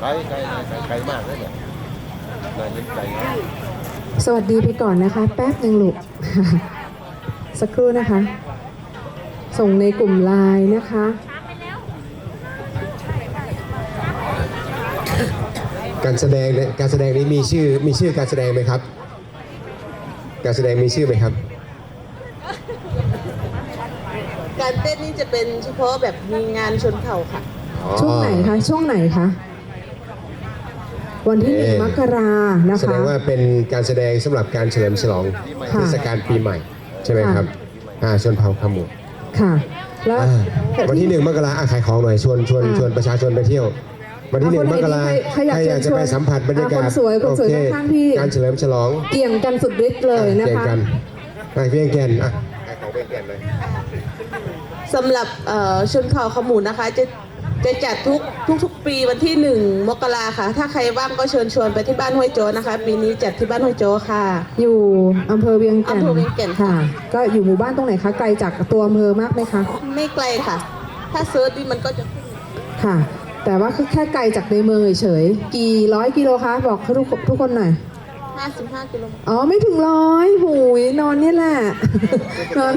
ไกลไกลไกลมากเลยเนี่ยนายยิ้มไกลสวัสดีไปก่อนนะคะ แป๊บหนึ่งลูก สักครู่นะคะ ส่งในกลุ่มไลน์นะคะการแสดงการแสดงนี้มีชื่อมีชื่อการแสดงไหมครับ การแสดงมีชื่อไหมครับ การ เต้นนี่จะเป็นเฉพาะแบบมีงานชนเผ่าค่ะ ช่วงไหนคะช่วงไหนคะวันที่หนึ่งเอ่อมกรานะแสดคะงว่าเป็นการแสดงสำหรับการเฉลิมฉลองค่ะเทศกาลปีใหม่ใช่ไหมครับอ่าชนเผ่าขมูค่ะแล้วอ่าวันที่หนึ่งมกราอะขายของหน่อยชวนชวนอ่าชวนประชาชนไปเที่ยว วันที่หนึ่งอะมคนไหนกราดีใครใครอยากอยากจะเชิญชวนไปสัมผัสบรรยากาศอะคนสวยคนสวยโอเข้างๆพี่การเฉลิมฉลองเกี่ยงกันสุดฤทธิ์เลยนะเกี่ยงคะกันอะเพียงแก่นอะขายของเพียงแก่นเลย สำหรับเอ่อชนเผ่าขมูนะคะ จะจะจัดทุกทุกทุกปีวันที่หนึ่งมกราค่ะ ถ้าใครว่างก็เชิญชวนไปที่บ้านห้วยโจนะคะ ปีนี้จัดที่บ้านห้วยโจค่ะ อยู่อำเภอเวียงแก่นอำเภอเวียงแก่นค่ะ ก็อยู่หมู่บ้านตรงไหนคะไกลจากตัวอำเภอมากไหมคะ ไม่ไกลค่ะ ถ้าเซิร์ชนี่มันก็จะขึ้นค่ะ แต่ว่าคือแค่ไกลจากในเมืองเฉยๆกี่ร้อยกิโลคะบอกทุกทุกคนหน่อย55กิโลเมตรอ๋อไม่ถึงร้อยหูย นอนนี่แหละนอน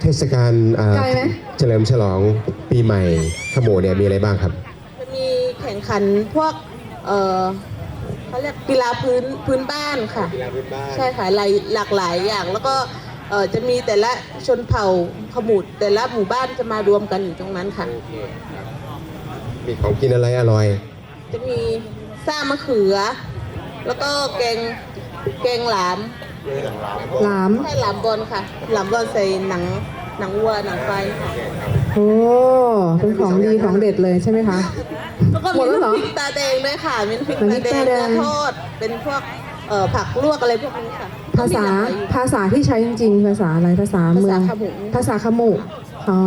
เทศกาลอ่าไกลไหม เฉลิมฉลองปีใหม่ขมูเนี่ยมีอะไรบ้างครับ จะมีแข่งขันพวก เอ่อเขาเรียกกีฬาพื้นพื้นบ้านค่ะกีฬาพื้นบ้านใช่ค่ะหลายหลากหลายอย่าง แล้วก็เอ่อจะมีแต่ละชนเผ่าขมุดแต่ละหมู่บ้านจะมารวมกันอยู่ตรงนั้นค่ะ มีของกินอะไรอร่อย จะมีซ่ามะเขือ แล้วก็แกงแกงหลาม หลามใช่หลามบอลค่ะ หลามบอลใส่หนังหนังวัวหนังควายค่ะโอ้เป็นของดีของเด็ดเลยใช่ไหมคะ แล้วก็หมมีดแล้วเหรอน้ำพริกตาแดงด้วยค่ะมีน้ำพริกน้ำพริตากแดงตาแดงเนื้อทอดเป็นพวกเอ่อผักลวกอะไรพวกนี้ค่ะภาษาก็มีหลกหลยอยู่ ภาษาที่ใช้จริงๆ ภาษาอะไรภาษาเมือง ภาษาขมุ ภาษาขมุอ๋อ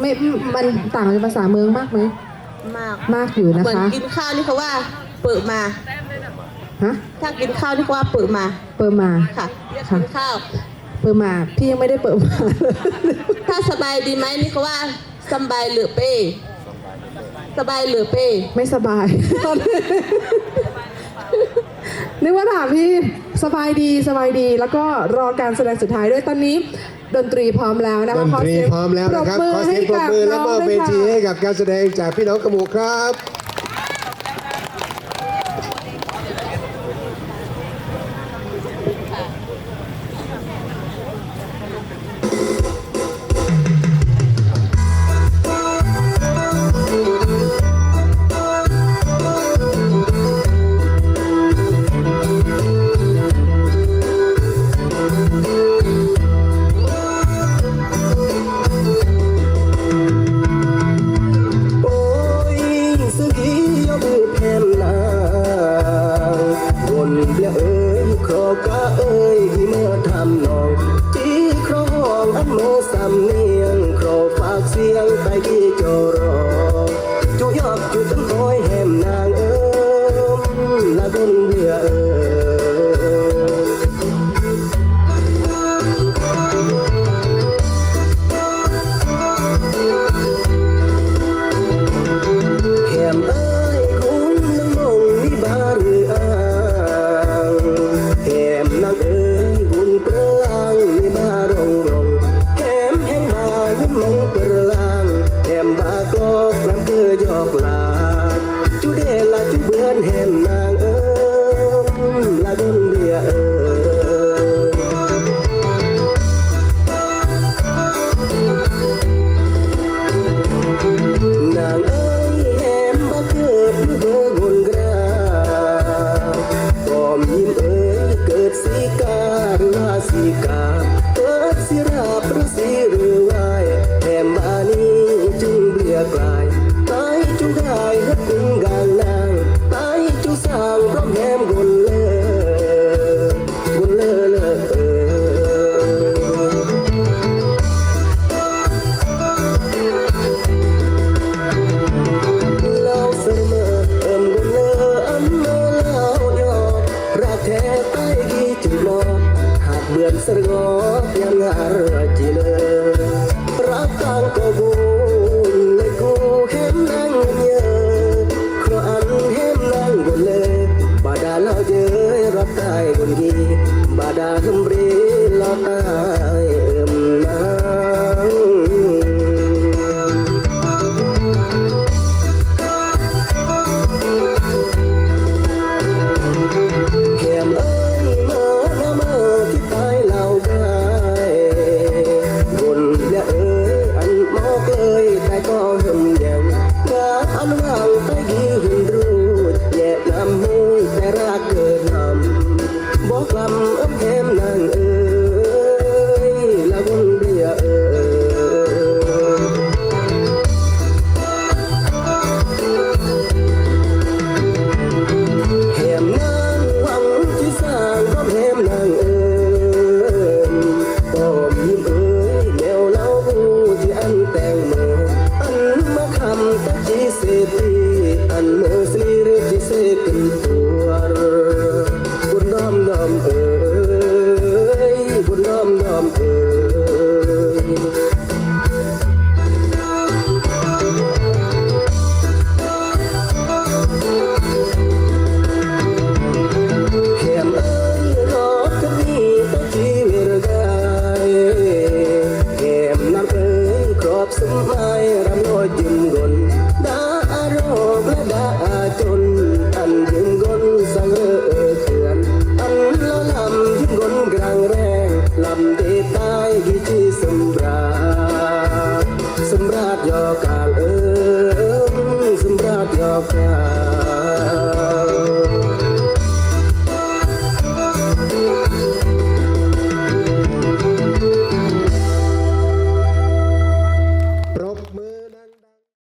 ไม่มันต่างจากภาษาเมืองมากไหมมาก มากอยู่นะเหมือนคะ กินข้าวนี่เขาว่าเปิดมา ฮะถ้ากินข้าวนี่เขาว่าเปิดมาเปิดมาค่ะเรียกค่ะกินข้าว เปิดมาพี่ยังไม่ได้เปิดมาถ้าสบายดีไหมนี่เขาว่าสบายเหลือเป้สบายเหลือเป้ไม่สบายนึกว่าถามพี่สบายดีสบายดี แล้วก็รอการแสดงสุดท้ายด้วยตอนนี้ดนตรีพร้อมแล้วนะดคะนขตรีเสียงพร้อมแล้วนะครับปขอเสียงปรบให้มือกับและมอบน้งเวด้วยทีค่ะให้กับการแสดงจากพี่น้องขมูครับ your girl.